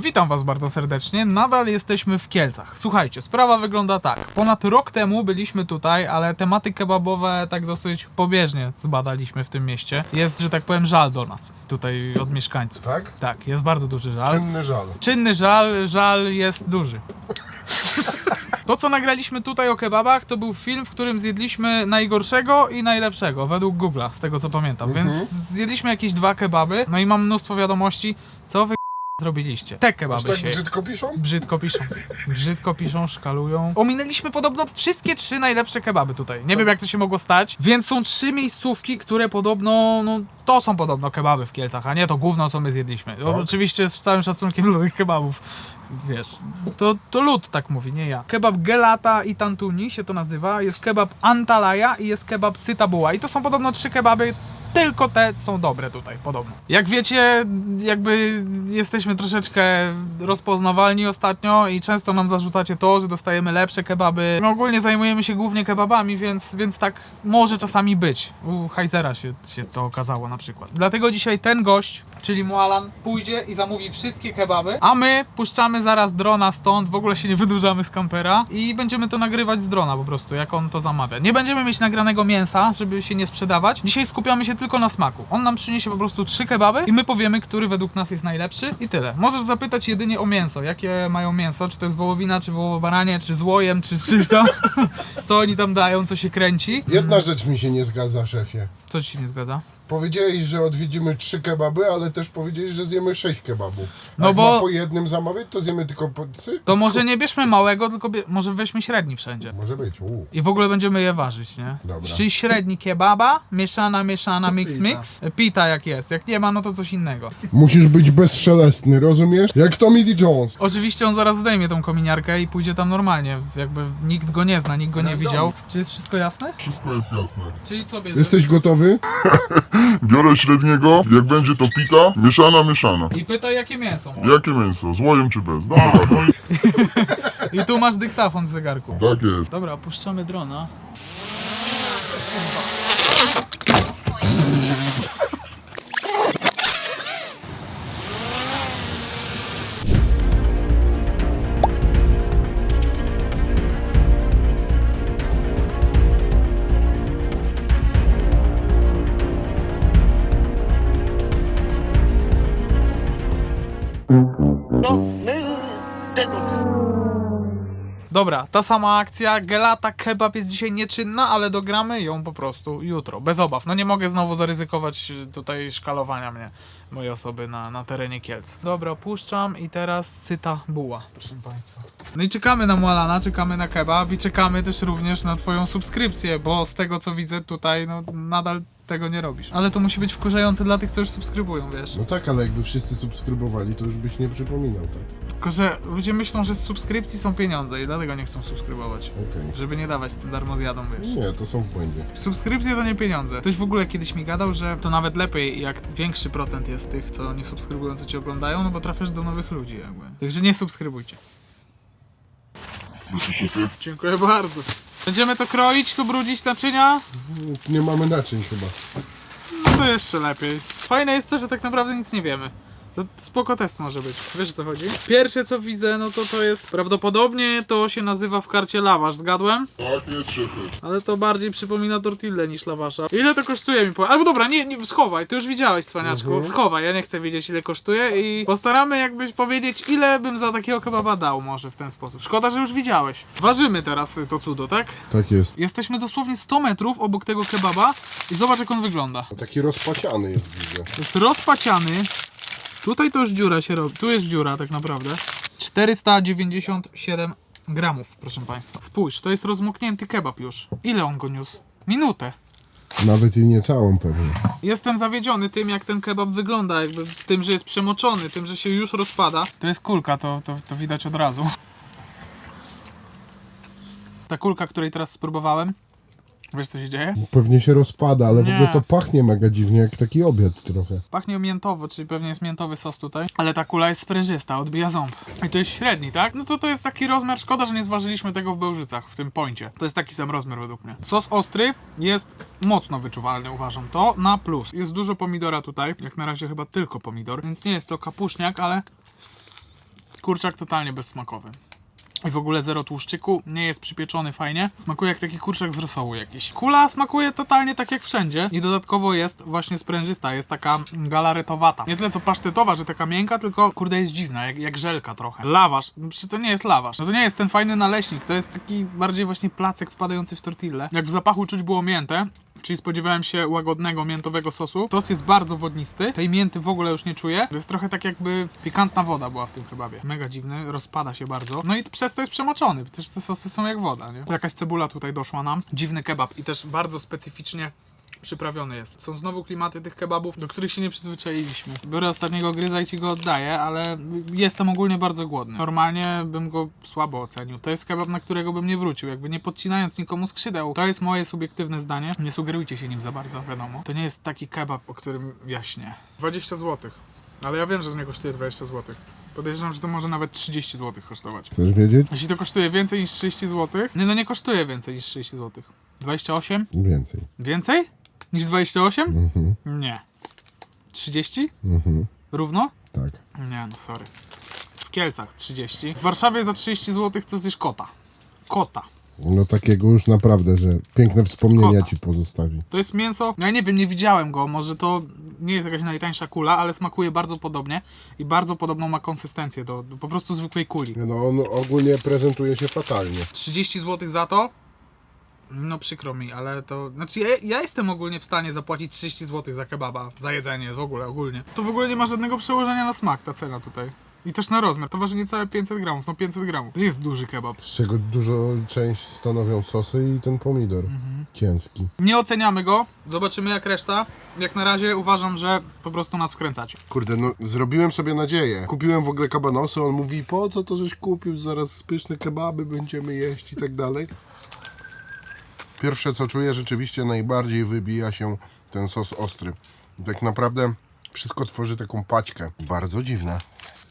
Witam Was bardzo serdecznie. Nadal jesteśmy w Kielcach. Słuchajcie, sprawa wygląda tak. Ponad rok temu byliśmy tutaj, ale tematy kebabowe tak dosyć pobieżnie zbadaliśmy w tym mieście. Jest, że tak powiem, żal do nas tutaj od mieszkańców. Tak? Tak, jest bardzo duży żal. Czynny żal. Czynny żal, żal jest duży. To, co nagraliśmy tutaj o kebabach, to był film, w którym zjedliśmy najgorszego i najlepszego, według Google'a, z tego co pamiętam. Mhm. Więc zjedliśmy jakieś dwa kebaby, no i mam mnóstwo wiadomości, co wy zrobiliście. Te kebaby tak się... brzydko piszą? Brzydko piszą. Brzydko piszą, szkalują. Ominęliśmy podobno wszystkie trzy najlepsze kebaby tutaj. Nie wiem jak to się mogło stać. Więc są trzy miejscówki, które podobno, no to są podobno kebaby w Kielcach, a nie to gówno co my zjedliśmy. O, Tak? Oczywiście z całym szacunkiem do tych kebabów. Wiesz, to, to lud tak mówi, nie ja. Kebab Gelata i Tantuni się to nazywa. Jest kebab Antalaya i jest kebab Sytabuła. I to są podobno trzy kebaby tylko te są dobre tutaj, podobno. Jak wiecie, jakby jesteśmy troszeczkę rozpoznawalni ostatnio i często nam zarzucacie to, że dostajemy lepsze kebaby. Ogólnie zajmujemy się głównie kebabami, więc, więc tak może czasami być. U Heizera się, się to okazało na przykład. Dlatego dzisiaj ten gość, czyli Mualan, pójdzie i zamówi wszystkie kebaby, a my puszczamy zaraz drona stąd, w ogóle się nie wydłużamy z kampera i będziemy to nagrywać z drona po prostu, jak on to zamawia. Nie będziemy mieć nagranego mięsa, żeby się nie sprzedawać. Dzisiaj skupiamy się tylko na smaku. On nam przyniesie po prostu trzy kebaby i my powiemy, który według nas jest najlepszy i tyle. Możesz zapytać jedynie o mięso. Jakie mają mięso? Czy to jest wołowina, czy wołowo-baranie, czy z łojem, czy z czymś tam? co oni tam dają, co się kręci? Jedna rzecz mi się nie zgadza, szefie. Co ci się nie zgadza? Powiedziałeś, że odwiedzimy trzy kebaby, ale też powiedziałeś, że zjemy sześć kebabów. A No jak bo- ma po jednym zamawiać, to zjemy tylko po trzy? To może nie bierzmy małego, tylko bie- może weźmy średni wszędzie. Może być, uuu. I w ogóle będziemy je ważyć, nie? Dobra. Czyli średni kebaba, mieszana, mieszana, mix, Pita. mix. Pita jak jest. Jak nie ma, no to coś innego. Musisz być bezszelestny, rozumiesz? Jak Tommy Lee Jones. Oczywiście on zaraz zdejmie tą kominiarkę i pójdzie tam normalnie. Jakby nikt go nie zna, nikt go nie widział. Czy jest wszystko jasne? Wszystko jest jasne. Czyli co bierzesz? Jesteś gotowy? Biorę średniego, jak będzie to pita, mieszana, mieszana. I pytaj jakie mięso. Jakie mięso? Z łojem czy bez? Dobra, no i I tu masz dyktafon w zegarku. tak jest. Dobra, opuszczamy drona. Dobra, ta sama akcja. Gelata kebab jest dzisiaj nieczynna, ale dogramy ją po prostu jutro. Bez obaw. No nie mogę znowu zaryzykować y, tutaj szkalowania mnie, mojej osoby na, na terenie Kielc. Dobra, opuszczam i teraz syta buła, proszę Państwa. No i czekamy na Mualana, czekamy na kebab i czekamy też również na Twoją subskrypcję, bo z tego co widzę tutaj, no nadal tego nie robisz. Ale to musi być wkurzające dla tych, co już subskrybują, wiesz. No tak, ale jakby wszyscy subskrybowali, to już byś nie przypominał, tak? Tylko, że ludzie myślą, że z subskrypcji są pieniądze i dlatego nie chcą subskrybować. Okej. Żeby nie dawać tym darmozjadom, wiesz. Nie, to są w błędzie. Subskrypcje to nie pieniądze. Ktoś w ogóle kiedyś mi gadał, że to nawet lepiej, jak większy procent jest tych, co nie subskrybują, co cię oglądają, no bo trafiasz do nowych ludzi jakby. Także nie subskrybujcie. Dziękuję bardzo. Będziemy to kroić, tu brudzić naczynia? Nie mamy naczyń chyba. No to jeszcze lepiej. Fajne jest to, że tak naprawdę nic nie wiemy. To spoko test może być. Wiesz o co chodzi? Pierwsze co widzę, no to to jest prawdopodobnie to się nazywa w karcie lawasz, zgadłem? Tak jest, szefie. Ale to bardziej przypomina tortillę niż lawasza. Ile to kosztuje mi? Po... Albo dobra, nie, nie, schowaj, ty już widziałeś, cwaniaczku. Mhm. Schowaj, ja nie chcę wiedzieć ile kosztuje i postaramy jakbyś powiedzieć, ile bym za takiego kebaba dał może w ten sposób. Szkoda, że już widziałeś. Ważymy teraz y, to cudo, tak? Tak jest. Jesteśmy dosłownie 100 metrów obok tego kebaba i zobacz jak on wygląda. Taki rozpaciany jest, widzę. Jest rozpaciany. Tutaj to już dziura się robi. Tu jest dziura tak naprawdę. 497 gramów, proszę Państwa. Spójrz, to jest rozmoknięty kebab już. Ile on go niósł? Minutę. Nawet i nie całą pewnie. Jestem zawiedziony tym, jak ten kebab wygląda, jakby tym, że jest przemoczony, tym, że się już rozpada. To jest kulka, to, to, to widać od razu. Ta kulka, której teraz spróbowałem. Wiesz, co się dzieje? Pewnie się rozpada, ale w Nie. ogóle to pachnie mega dziwnie, jak taki obiad trochę. Pachnie miętowo, czyli pewnie jest miętowy sos tutaj. Ale ta kula jest sprężysta, odbija ząb. I to jest średni, tak? No to to jest taki rozmiar, szkoda, że nie zważyliśmy tego w Bełżycach, w tym poincie. To jest taki sam rozmiar według mnie. Sos ostry jest mocno wyczuwalny, uważam to, na plus. Jest dużo pomidora tutaj, jak na razie chyba tylko pomidor, więc nie jest to kapuszniak, ale Kurczak totalnie bezsmakowy. I w ogóle zero tłuszczyku, nie jest przypieczony fajnie. Smakuje jak taki kurczak z rosołu jakiś. Kula smakuje totalnie tak jak wszędzie. I dodatkowo jest właśnie sprężysta, jest taka galaretowata. Nie tyle co pasztetowa, że taka miękka, tylko kurde jest dziwna, jak, jak żelka trochę. Lawasz, no przecież to nie jest lawasz. No to nie jest ten fajny naleśnik, to jest taki bardziej właśnie placek wpadający w tortillę. Jak w zapachu czuć było miętę, czyli spodziewałem się łagodnego miętowego sosu. Sos jest bardzo wodnisty, tej mięty w ogóle już nie czuję. To jest trochę tak jakby pikantna woda była w tym kebabie. Mega dziwny, rozpada się bardzo. No i przez to jest przemoczony, przecież te sosy są jak woda, nie? Jakaś cebula tutaj doszła nam. Dziwny kebab i też bardzo specyficznie przyprawiony jest. Są znowu klimaty tych kebabów, do których się nie przyzwyczailiśmy. Biorę ostatniego gryza i ci go oddaję, ale jestem ogólnie bardzo głodny. Normalnie bym go słabo ocenił. To jest kebab, na którego bym nie wrócił, jakby nie podcinając nikomu skrzydeł. To jest moje subiektywne zdanie. Nie sugerujcie się nim za bardzo, wiadomo. To nie jest taki kebab, o którym jaśnie. 20 zł. Ale ja wiem, że to nie kosztuje 20 zł. Podejrzewam, że to może nawet 30 zł kosztować. Chcesz wiedzieć? Jeśli to kosztuje więcej niż 30 zł, nie no nie kosztuje więcej niż 30 zł. 28? Więcej. Więcej? Niż 28? Mhm, Nie. 30? mhm, Równo? tak. Nie, no sorry. W Kielcach 30. W Warszawie za 30 zł to zjesz kota. Kota. No takiego już naprawdę, że piękne wspomnienia Kota. ci pozostawi. To jest mięso, no ja nie wiem, nie widziałem go, może to nie jest jakaś najtańsza kula, ale smakuje bardzo podobnie i bardzo podobną ma konsystencję do, do po prostu zwykłej kuli. Nie No on ogólnie prezentuje się fatalnie. 30 zł za to? No przykro mi, ale to... Znaczy ja, ja jestem ogólnie w stanie zapłacić 30 zł za kebaba, za jedzenie w ogóle, ogólnie. To w ogóle nie ma żadnego przełożenia na smak ta cena tutaj. I też na rozmiar. To waży niecałe 500 gramów, no 500 gramów. To jest duży kebab. Z czego dużo część stanowią sosy i ten pomidor. Ciężki. Nie oceniamy go, zobaczymy jak reszta. Jak na razie uważam, że po prostu nas wkręcacie. Kurde, no zrobiłem sobie nadzieję. Kupiłem w ogóle kabanosy, on mówi po co to żeś kupił, zaraz pyszne kebaby będziemy jeść i tak dalej. Pierwsze co czuję, rzeczywiście najbardziej wybija się ten sos ostry. Tak naprawdę wszystko tworzy taką paćkę. Bardzo dziwne.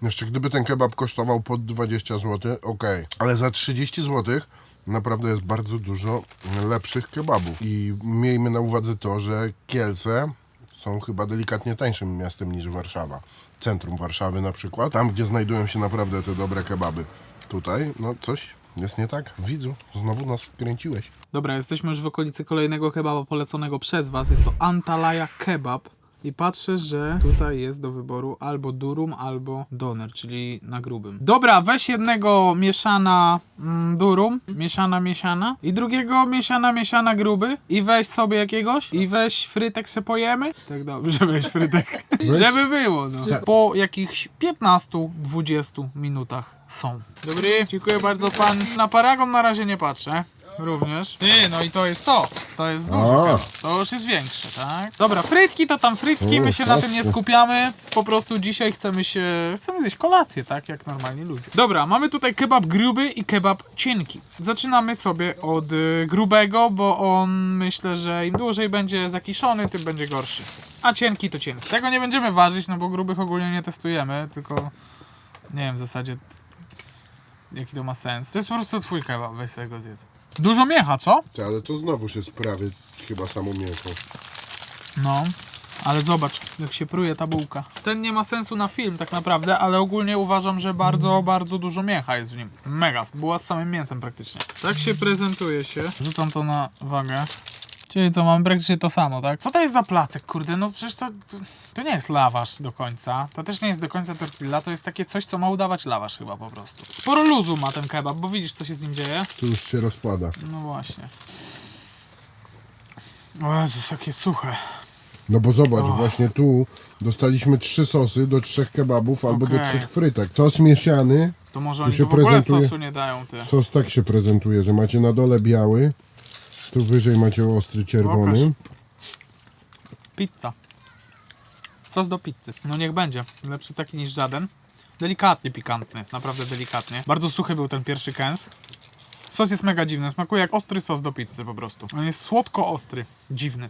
Jeszcze gdyby ten kebab kosztował pod 20 zł, ok. Ale za 30 zł naprawdę jest bardzo dużo lepszych kebabów. I miejmy na uwadze to, że Kielce są chyba delikatnie tańszym miastem niż Warszawa. Centrum Warszawy na przykład, tam gdzie znajdują się naprawdę te dobre kebaby. Tutaj, no coś jest nie tak. Widzu, znowu nas wkręciłeś. Dobra, jesteśmy już w okolicy kolejnego kebaba poleconego przez was. Jest to Antalaya Kebab. I patrzę, że tutaj jest do wyboru albo durum, albo doner, czyli na grubym. Dobra, weź jednego mieszana mm, durum, mieszana, mieszana. I drugiego mieszana, mieszana gruby. I weź sobie jakiegoś. I weź frytek se pojemy. Tak dobrze, weź frytek. Żeby było, no. Po jakichś 15-20 minutach są. Dobry, dziękuję bardzo pan. Na paragon na razie nie patrzę. Również. Ty, no i to jest to. To jest duże. To już jest większe, tak? Dobra, frytki to tam frytki, my się na tym nie skupiamy. Po prostu dzisiaj chcemy się. Chcemy zjeść kolację, tak? Jak normalni ludzie. Dobra, mamy tutaj kebab gruby i kebab cienki. Zaczynamy sobie od y, grubego, bo on myślę, że im dłużej będzie zakiszony, tym będzie gorszy. A cienki to cienki. Tego nie będziemy ważyć, no bo grubych ogólnie nie testujemy, tylko nie wiem w zasadzie jaki to ma sens. To jest po prostu twój kebab, weź sobie go zjedz. Dużo mięcha, co? Ty, ale to znowuż jest prawie chyba samo mięso. No, ale zobacz, jak się pruje ta bułka. Ten nie ma sensu na film tak naprawdę, ale ogólnie uważam, że bardzo, bardzo dużo mięcha jest w nim. Mega, była z samym mięsem praktycznie. Tak się prezentuje się. Rzucam to na wagę. Czyli co, mam praktycznie to samo, tak? Co to jest za placek, kurde? No przecież to, to, to nie jest lawasz do końca. To też nie jest do końca tortilla, to jest takie coś, co ma udawać lawasz chyba po prostu. Sporo luzu ma ten kebab, bo widzisz, co się z nim dzieje. Tu już się rozpada. No właśnie. O Jezus, jakie suche. No bo zobacz, właśnie tu dostaliśmy trzy sosy do trzech kebabów albo do Okej. trzech frytek. Sos mieszany, To może oni się tu w ogóle prezentuje- sosu nie dają, ty. sos tak się prezentuje, że macie na dole biały, tu wyżej macie ostry czerwony. Pizza. Sos do pizzy. No niech będzie. Lepszy taki niż żaden. Delikatnie pikantny, naprawdę delikatnie. Bardzo suchy był ten pierwszy kęs. Sos jest mega dziwny, smakuje jak ostry sos do pizzy po prostu. On jest słodko-ostry, dziwny.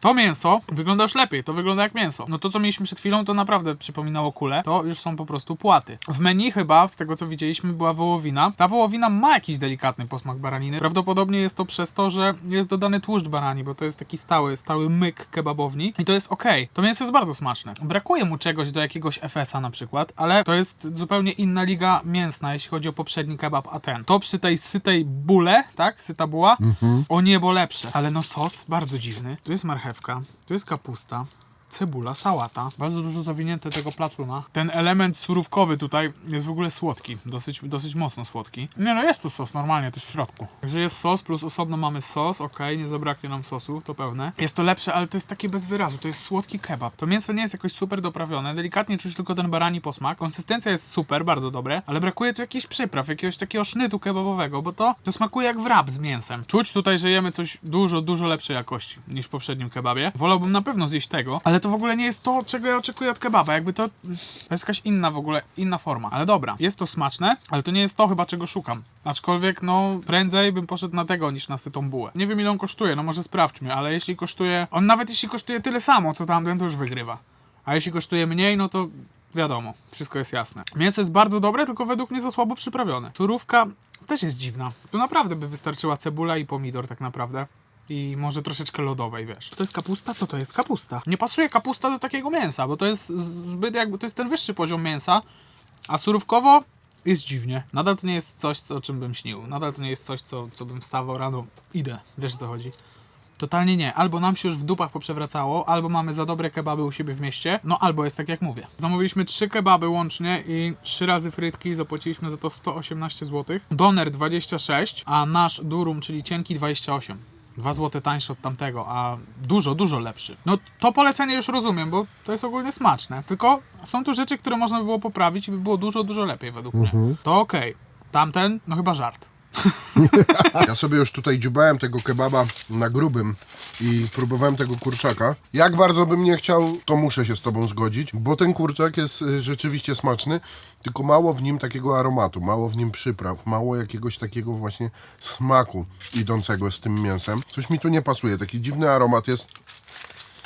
To mięso wygląda już lepiej, to wygląda jak mięso. No to, co mieliśmy przed chwilą, to naprawdę przypominało kulę. To już są po prostu płaty. W menu chyba, z tego co widzieliśmy, była wołowina. Ta wołowina ma jakiś delikatny posmak baraniny. Prawdopodobnie jest to przez to, że jest dodany tłuszcz barani, bo to jest taki stały, stały myk kebabowni i to jest ok. To mięso jest bardzo smaczne. Brakuje mu czegoś do jakiegoś FS-a na przykład, ale to jest zupełnie inna liga mięsna, jeśli chodzi o poprzedni kebab, a ten. To przy tej sytej bule, tak? Syta buła, o niebo lepsze. Ale no sos bardzo dziwny. Tu jest marchewka, tu jest kapusta. Cebula, sałata, bardzo dużo zawinięte tego placuna. Ten element surówkowy tutaj jest w ogóle słodki, dosyć, dosyć mocno słodki. Nie no, jest tu sos normalnie też w środku. Także jest sos, plus osobno mamy sos, okej, nie zabraknie nam sosu, to pewne. Jest to lepsze, ale to jest takie bez wyrazu, to jest słodki kebab. To mięso nie jest jakoś super doprawione, delikatnie czuć tylko ten barani posmak. Konsystencja jest super, bardzo dobre, ale brakuje tu jakichś przypraw, jakiegoś takiego sznytu kebabowego, bo to, to smakuje jak wrap z mięsem. Czuć tutaj, że jemy coś dużo, dużo lepszej jakości niż w poprzednim kebabie. Wolałbym na pewno zjeść tego, ale to w ogóle nie jest to, czego ja oczekuję od kebaba. Jakby to, to jest jakaś inna w ogóle, inna forma. Ale dobra, jest to smaczne, ale to nie jest to chyba, czego szukam. Aczkolwiek, no, prędzej bym poszedł na tego niż na sytą bułę. Nie wiem ile on kosztuje, no może sprawdźmy, ale jeśli kosztuje, on nawet jeśli kosztuje tyle samo, co tamten, to już wygrywa. A jeśli kosztuje mniej, no to wiadomo, wszystko jest jasne. Mięso jest bardzo dobre, tylko według mnie za słabo przyprawione. Surówka też jest dziwna. Tu naprawdę by wystarczyła cebula i pomidor tak naprawdę. I może troszeczkę lodowej, wiesz. To jest kapusta? Co to jest kapusta? Nie pasuje kapusta do takiego mięsa, bo to jest zbyt jakby, to jest ten wyższy poziom mięsa, a surówkowo jest dziwnie. Nadal to nie jest coś, co, o czym bym śnił. Nadal to nie jest coś, co, co bym wstawał rano. Idę, wiesz o co chodzi. Totalnie nie. Albo nam się już w dupach poprzewracało, albo mamy za dobre kebaby u siebie w mieście, no albo jest tak jak mówię. Zamówiliśmy trzy kebaby łącznie i trzy razy frytki, zapłaciliśmy za to 118 zł. Doner 26, a nasz durum, czyli cienki 28. 2 zł tańszy od tamtego, a dużo, dużo lepszy. No to polecenie już rozumiem, bo to jest ogólnie smaczne. Tylko są tu rzeczy, które można by było poprawić i by było dużo, dużo lepiej według mnie. To okej. Tamten, no chyba żart. Ja sobie już tutaj dziubałem tego kebaba na grubym i próbowałem tego kurczaka. Jak bardzo bym nie chciał, to muszę się z tobą zgodzić, bo ten kurczak jest y, rzeczywiście smaczny, tylko mało w nim takiego aromatu, mało w nim przypraw, mało jakiegoś takiego właśnie smaku idącego z tym mięsem. Coś mi tu nie pasuje, taki dziwny aromat jest.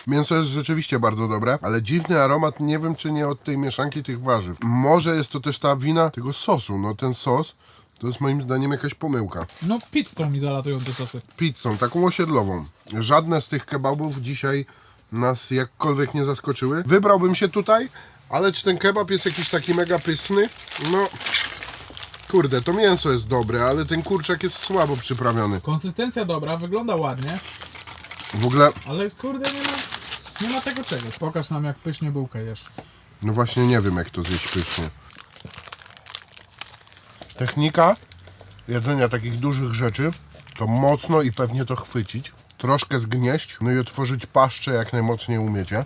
Mięso jest rzeczywiście bardzo dobre, ale dziwny aromat, nie wiem czy nie od tej mieszanki tych warzyw. Może jest to też ta wina tego sosu, no ten sos to jest moim zdaniem jakaś pomyłka No pizzą mi zalatują te sosy. pizzą, taką osiedlową. Żadne z tych kebabów dzisiaj nas jakkolwiek nie zaskoczyły. Wybrałbym się tutaj, ale czy ten kebab jest jakiś taki mega pysny? No, kurde, to mięso jest dobre, ale ten kurczak jest słabo przyprawiony. Konsystencja dobra, wygląda ładnie, W ogóle, ale kurde nie ma, nie ma tego czegoś. Pokaż nam jak pysznie bułkę jesz. no właśnie nie wiem jak to zjeść pysznie. Technika jedzenia takich dużych rzeczy to mocno i pewnie to chwycić, troszkę zgnieść, no i otworzyć paszczę jak najmocniej umiecie.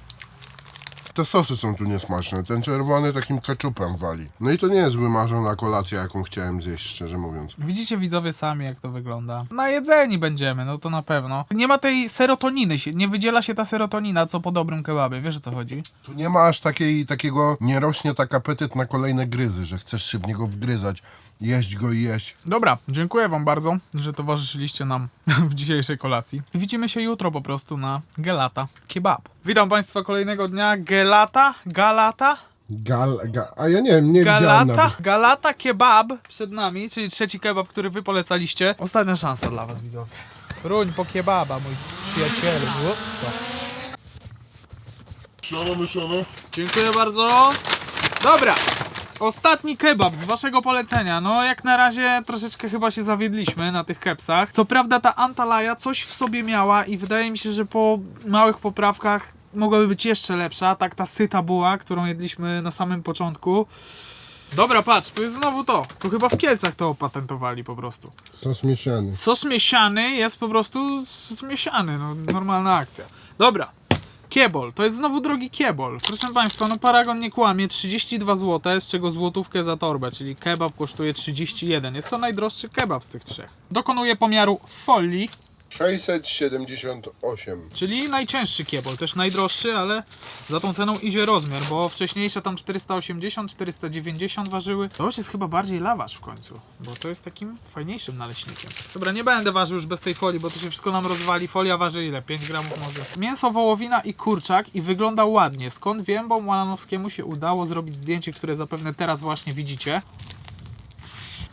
Te sosy są tu niesmaczne. Ten czerwony takim keczupem wali. No i to nie jest wymarzona kolacja, jaką chciałem zjeść, szczerze mówiąc. Widzicie widzowie sami jak to wygląda. Najedzeni będziemy, no to na pewno. Nie ma tej serotoniny, się, nie wydziela się ta serotonina, co po dobrym kebabie, wiesz o co chodzi? Tu nie ma aż takiej, takiego, nie rośnie tak apetyt na kolejne gryzy, że chcesz się w niego wgryzać, jeść go i jeść. Dobra, dziękuję wam bardzo, że towarzyszyliście nam w dzisiejszej kolacji. Widzimy się jutro po prostu na Gelata Kebab. Witam państwa kolejnego dnia. Gelata? Galata? Gal, ga, a ja nie wiem, nie widziałem Galata? nawet. Galata Kebab przed nami, czyli trzeci kebab, który wy polecaliście. Ostatnia szansa dla was widzowie. Ruń po kebaba, mój przyjacielu. Mieszana, mieszana. Dziękuję bardzo. Dobra. Ostatni kebab z waszego polecenia. No jak na razie troszeczkę chyba się zawiedliśmy na tych kepsach. Co prawda ta Antalaja coś w sobie miała i wydaje mi się, że po małych poprawkach mogłaby być jeszcze lepsza. Tak ta syta buła, którą jedliśmy na samym początku. Dobra, patrz, tu jest znowu to. Tu chyba w Kielcach to opatentowali po prostu. Sos mieszany. Sos mieszany jest po prostu zmieszany, no normalna akcja. Dobra. Kiebol, to jest znowu drogi kiebol. Proszę Państwa, no Paragon nie kłamie, 32 zł, z czego złotówkę za torbę, czyli kebab kosztuje 31. Jest to najdroższy kebab z tych trzech. Dokonuję pomiaru folii. 678. Czyli najcięższy kiebol, też najdroższy, ale za tą ceną idzie rozmiar, bo wcześniejsze tam 480, 490 ważyły. To już jest chyba bardziej lawasz w końcu, bo to jest takim fajniejszym naleśnikiem. Dobra, nie będę ważył już bez tej folii, bo to się wszystko nam rozwali. Folia waży ile? 5 gramów może. Mięso, wołowina i kurczak i wygląda ładnie. Skąd wiem, bo Malanowskiemu się udało zrobić zdjęcie, które zapewne teraz właśnie widzicie.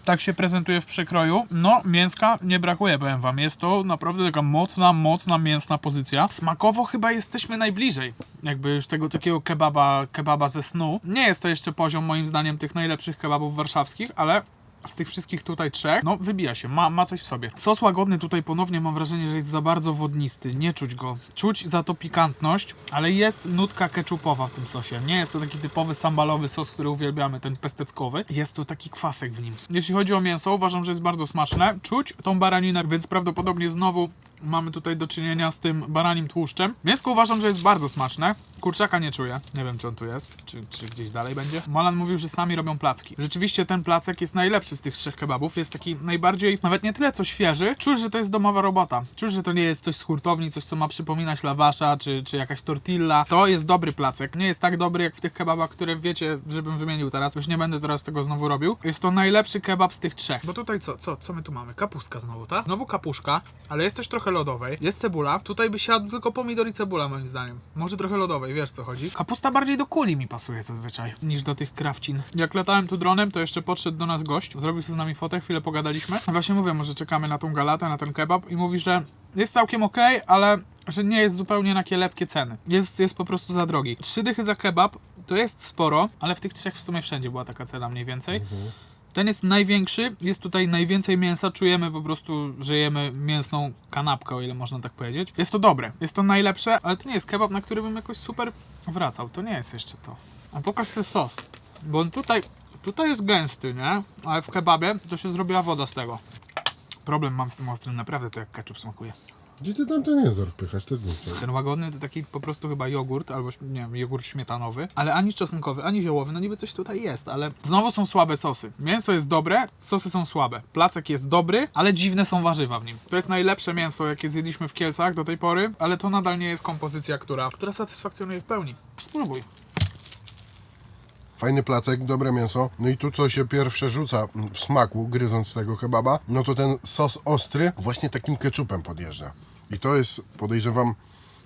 Tak się prezentuje w przekroju. No, mięska nie brakuje, powiem wam. Jest to naprawdę taka mocna, mocna, mięsna pozycja. Smakowo chyba jesteśmy najbliżej. Jakby już tego takiego kebaba, kebaba ze snu. Nie jest to jeszcze poziom, moim zdaniem, tych najlepszych kebabów warszawskich, ale z tych wszystkich tutaj trzech, no wybija się, ma, ma coś w sobie. Sos łagodny tutaj ponownie mam wrażenie, że jest za bardzo wodnisty, nie czuć go. Czuć za to pikantność, ale jest nutka ketchupowa w tym sosie. Nie jest to taki typowy sambalowy sos, który uwielbiamy, ten pesteckowy. Jest tu taki kwasek w nim. Jeśli chodzi o mięso, uważam, że jest bardzo smaczne. Czuć tą baraninę, więc prawdopodobnie znowu mamy tutaj do czynienia z tym baranim tłuszczem. Mięsko uważam, że jest bardzo smaczne. Kurczaka nie czuję. Nie wiem, czy on tu jest, czy, czy gdzieś dalej będzie. Molan mówił, że sami robią placki. Rzeczywiście ten placek jest najlepszy z tych trzech kebabów. Jest taki najbardziej, nawet nie tyle co świeży. Czujesz, że to jest domowa robota. Czujesz, że to nie jest coś z hurtowni, coś co ma przypominać lawasza, czy, czy jakaś tortilla. To jest dobry placek. Nie jest tak dobry jak w tych kebabach, które wiecie, żebym wymienił teraz. Już nie będę teraz tego znowu robił. Jest to najlepszy kebab z tych trzech. Bo tutaj co, co, co my tu mamy? Kapuska znowu, tak? Znowu kapuszka, ale jest też trochę lodowej. Jest cebula. Tutaj by siadł tylko pomidor i cebula moim zdaniem. Może trochę lodowej, wiesz co chodzi. Kapusta bardziej do kuli mi pasuje zazwyczaj, niż do tych krawcin. Jak latałem tu dronem, to jeszcze podszedł do nas gość, zrobił sobie z nami fotę, chwilę pogadaliśmy. Właśnie mówię, może czekamy na tą galatę, na ten kebab i mówi, że jest całkiem okej, ale że nie jest zupełnie na kieleckie ceny. Jest, jest po prostu za drogi. Trzy dychy za kebab to jest sporo, ale w tych trzech w sumie wszędzie była taka cena mniej więcej. Ten jest największy, jest tutaj najwięcej mięsa, czujemy po prostu, że jemy mięsną kanapkę, o ile można tak powiedzieć. Jest to dobre, jest to najlepsze, ale to nie jest kebab, na który bym jakoś super wracał. To nie jest jeszcze to. A pokaż ten sos, bo on tutaj, tutaj jest gęsty, nie? Ale w kebabie to się zrobiła woda z tego. Problem mam z tym ostrym, naprawdę to jak ketchup smakuje. Gdzie ty tam ten język wpychasz? Chciałem. Ten łagodny to taki po prostu chyba jogurt, albo nie wiem, jogurt śmietanowy, ale ani czosnkowy, ani ziołowy, no niby coś tutaj jest, ale znowu są słabe sosy. Mięso jest dobre, sosy są słabe. Placek jest dobry, ale dziwne są warzywa w nim. To jest najlepsze mięso, jakie zjedliśmy w Kielcach do tej pory, ale to nadal nie jest kompozycja, która, która satysfakcjonuje w pełni. Spróbuj. Fajny placek, dobre mięso. No i tu co się pierwsze rzuca w smaku, gryząc tego kebaba, no to ten sos ostry właśnie takim keczupem podjeżdża. I to jest, podejrzewam,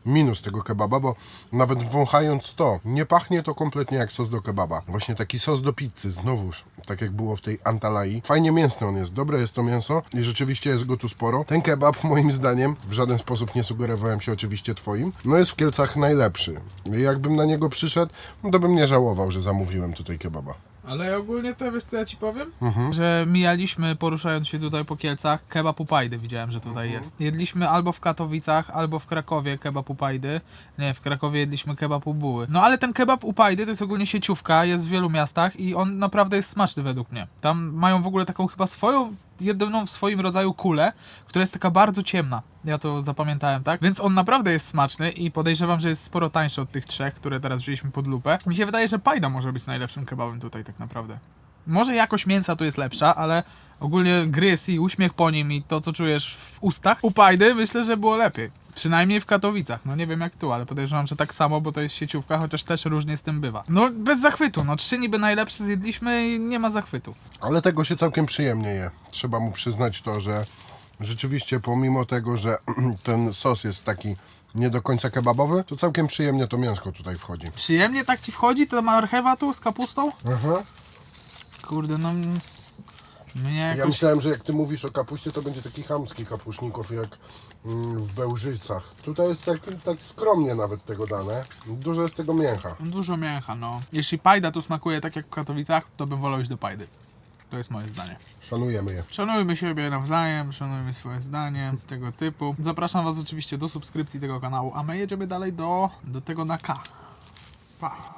minus tego kebaba, bo nawet wąchając to, nie pachnie to kompletnie jak sos do kebaba. Właśnie taki sos do pizzy, znowuż, tak jak było w tej Antalai. Fajnie mięsny on jest, dobre jest to mięso i rzeczywiście jest go tu sporo. Ten kebab, moim zdaniem, w żaden sposób nie sugerowałem się oczywiście twoim, no jest w Kielcach najlepszy. Jakbym na niego przyszedł, no to bym nie żałował, że zamówiłem tutaj kebaba. Ale ogólnie to wiesz co ja ci powiem? Że mijaliśmy poruszając się tutaj po Kielcach kebab Upajdy widziałem, że tutaj jest. Jedliśmy albo w Katowicach, albo w Krakowie kebab Upajdy. Nie, w Krakowie jedliśmy kebab u Buły. No ale ten kebab Upajdy to jest ogólnie sieciówka, jest w wielu miastach i on naprawdę jest smaczny według mnie. Tam mają w ogóle taką chyba swoją jedyną w swoim rodzaju kulę, która jest taka bardzo ciemna. Ja to zapamiętałem, tak? Więc on naprawdę jest smaczny i podejrzewam, że jest sporo tańszy od tych trzech, które teraz wzięliśmy pod lupę. Mi się wydaje, że Pajda może być najlepszym kebabem tutaj tak naprawdę. Może jakość mięsa tu jest lepsza, ale ogólnie gryz i uśmiech po nim i to, co czujesz w ustach u Pajdy, myślę, że było lepiej. Przynajmniej w Katowicach. No nie wiem jak tu, ale podejrzewam, że tak samo, bo to jest sieciówka, chociaż też różnie z tym bywa. No bez zachwytu, no trzy niby najlepsze zjedliśmy i nie ma zachwytu. Ale tego się całkiem przyjemnie je. Trzeba mu przyznać to, że rzeczywiście pomimo tego, że ten sos jest taki nie do końca kebabowy, to całkiem przyjemnie to mięsko tutaj wchodzi. Przyjemnie tak ci wchodzi ta marchewa tu z kapustą? Aha. Kurde, no... Mnie Ja jakoś... myślałem, że jak ty mówisz o kapuście, to będzie taki chamski kapuszników jak mm, w Bełżycach. Tutaj jest tak, tak skromnie nawet tego dane. Dużo jest tego mięcha. Dużo mięcha, no. Jeśli pajda tu smakuje tak jak w Katowicach, to bym wolał iść do pajdy. To jest moje zdanie. Szanujemy je. Szanujmy siebie nawzajem, szanujmy swoje zdanie, tego typu. Zapraszam Was oczywiście do subskrypcji tego kanału, a my jedziemy dalej do, do tego na K. Pa.